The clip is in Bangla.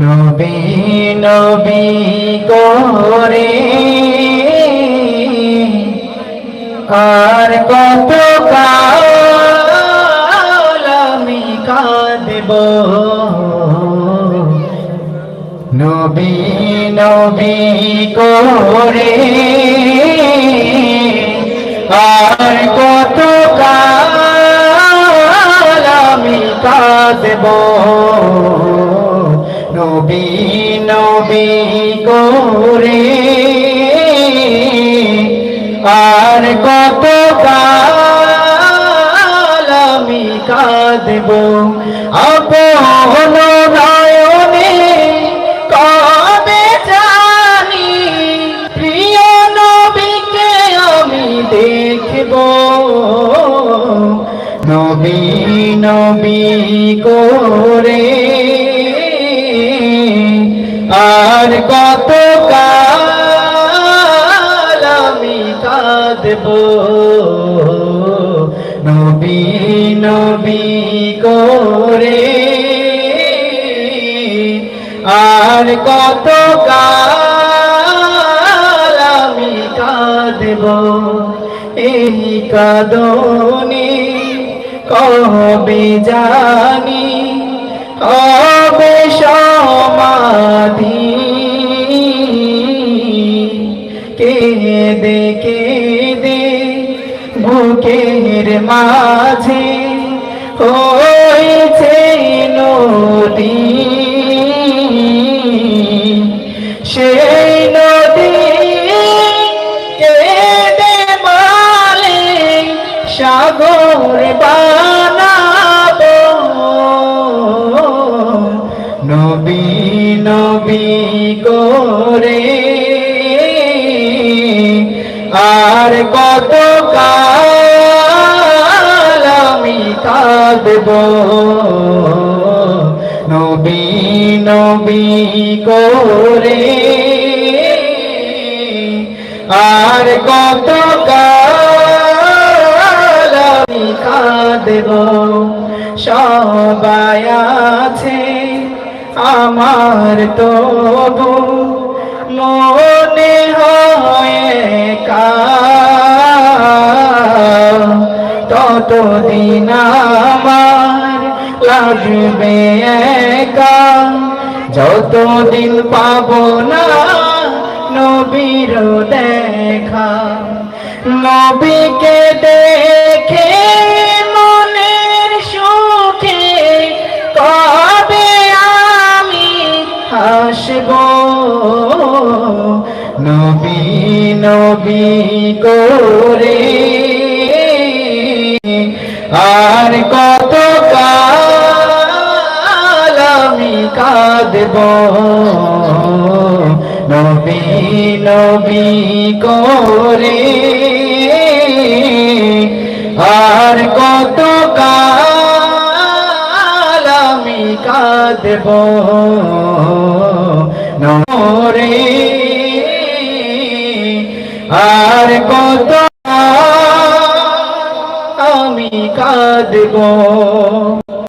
নবী নবী করে আর কত আমি কাঁদব? নবী নবী করে আর কত আমি কাঁদব? নবী নবী করে। আর কত কাল আমি কাঁদব, আপন নয়নে কবে জানি? প্রিয় নবীকে আমি দেখব। নবী নবী করে। আর কত কাল আমি কাঁদব। নবী নবী করে। আর কত কাল আমি কাঁদব। এই কাদনে কবে জানি হবে কেঁদে বুকের মাঝে। হয়েছে নদী সেই নদী কেঁদে মালে সাগর বানাবো। নবী নবী করে আর কত আমি কাঁদব। নবী নবী করে আর কত আমি কাঁদব। সবাই আছে আমার তবু। মনে ততদিন আমার লাগবে একা? যতদিন পাবো না নবীর দেখা। নবীকে দেখে মনের সুখে কবে আমি হাসব? নবী নবী করে কাঁদব। নবী নবী করে। আর কত কাল আমি কাঁদব। নরে আর কত আমি কাঁদব।